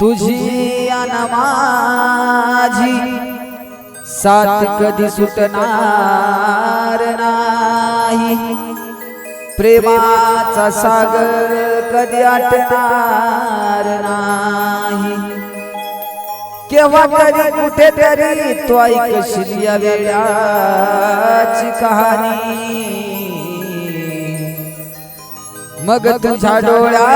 तुझी अन माझी साथ कधी सुटणार नाही. प्रेमाचा सागर कधी आटणार नाही. केव्हा तरी कुठेतरी तो ऐकशील या वेळाची कहाणी. मग तुझ्या डोळ्या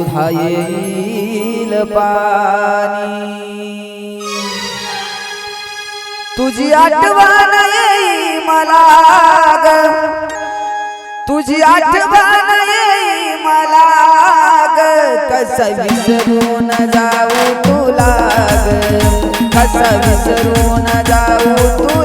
सुधा येईल पाणी. तुझी आठवण येई मला तुझी आठवण येई मला ग. कसा विसरून जाऊ तुला ग. कसा विसरून जाऊ तुला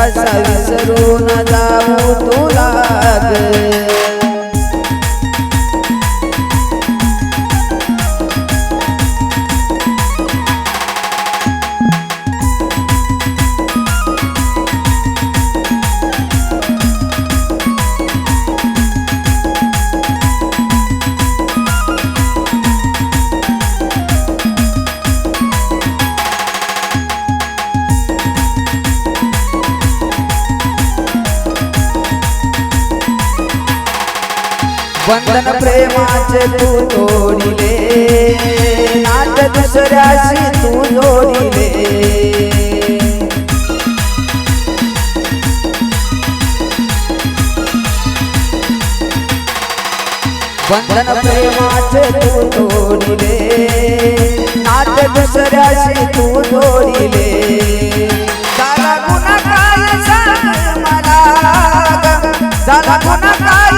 कसा विसरून जाऊ तुला बंधन प्रेमाचे तू तोडिले नात दुसऱ्याशी तू जोडिले. बंधन प्रेमाचे तू तोडिले नात दुसऱ्याशी तू जोडिले. झाला गुन्हा काय सांग मला ग गुन्हा काय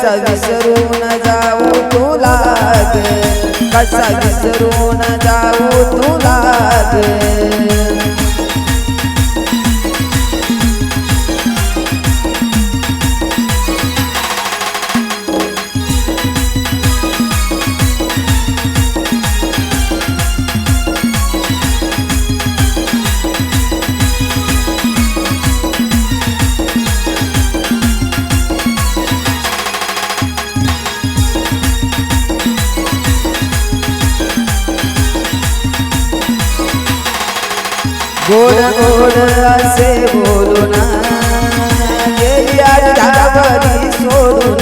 कसा विसरून जाऊ तुला कसा विसरून जाऊ तुला गोड गोड असे बोलून गेली सोडून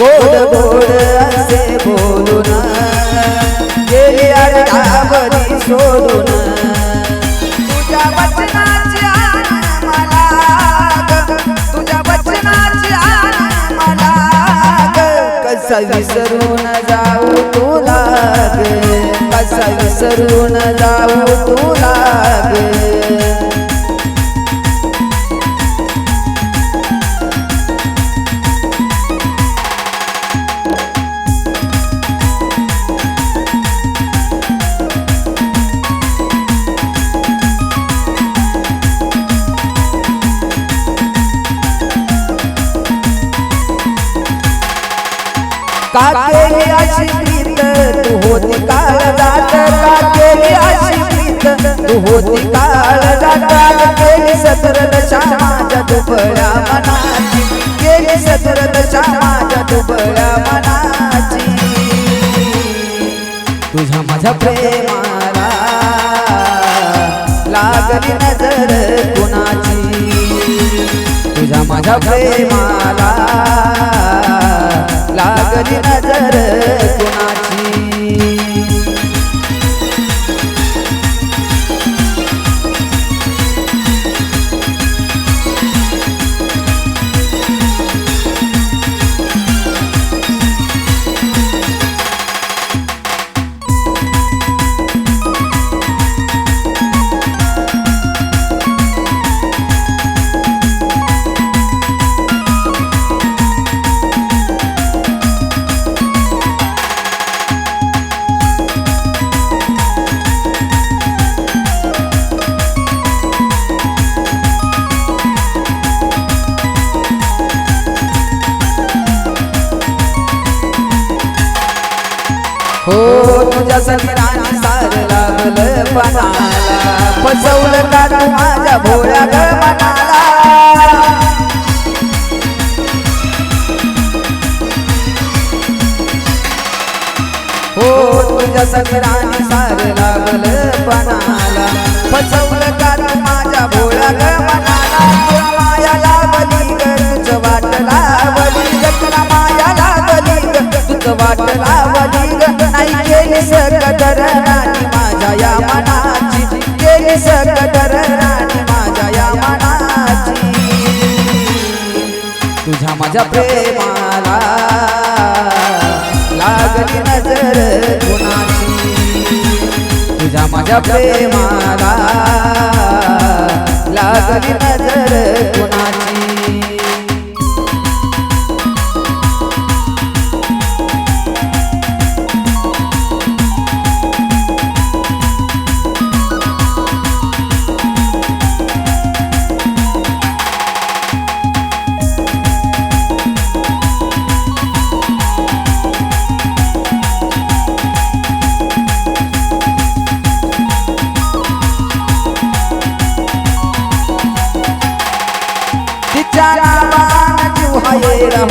गोड गोड असे बोलून गेली आठवडी सोडून. कसा विसरून जाऊ तुला ग कसा विसरून जाऊ तुला का केली अशी प्रीत तू होती काळ जात का केली अशी प्रीत तू होती काळ जात केली सतरल माझ्या दुबळ्या मनाची केली सतरल माझ्या दुबळ्या मनाची. तुझ्या माझ्या प्रेमाला लागली नजर कुणाची? तुझ्या माझ्या प्रेमाला लागली नजर कुणा तुझ्या सार लागलं पणाला फसवलं का तू माझ्या भोळ्या ग मनाला हो तुझ्या समीराने सार लागलं पणाला फसवलं का तू माझ्या भोळ्या ग मनाला तुला माया लागली ग तुझं वाट लावली ग तुला माया लागली ग तुझं वाट माझ्या प्रेमाला लागली नजर कुणाची? तुझ्या माझ्या प्रेमाला लागली नजर कुणाची?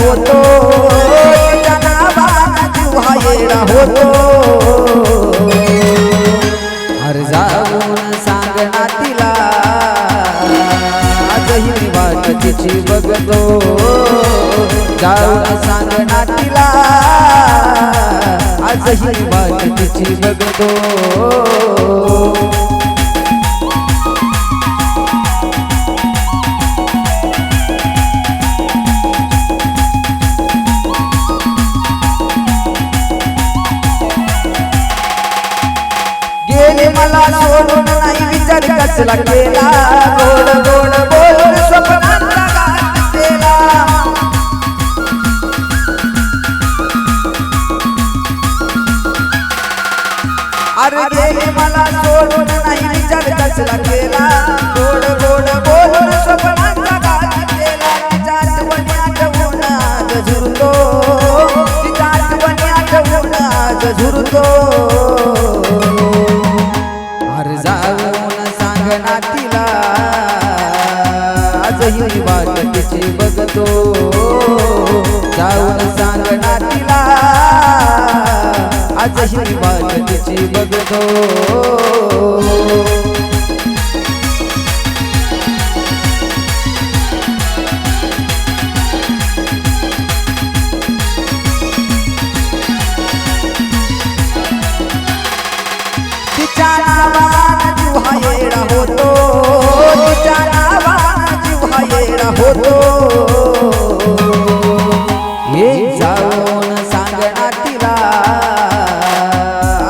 होतो. जीव येडा होतो. अरे जाऊन सांग ना तिला आजही मी वाट तिची बघतो. जाऊन सांग ना तिला आजही वाट तिची बघतो. मला सोडून नाही विचार कसला केला. गोड गोड बोलून स्वप्नांचा घात केला अरे गेले मला सोडून नाही विचार कसला जाऊन तिला आजही वाटचे बघतो. जाऊन सांग तिला आजही वाटचे बघतो. हा होतो. हे जाऊन सांगणार तिला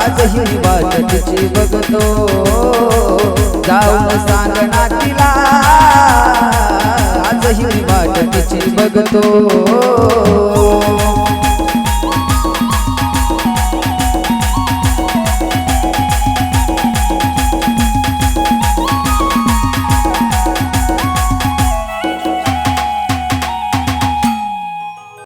आजही मी बघतो. जाऊन सांगणार तिला आजही मी वाट तिची बघतो.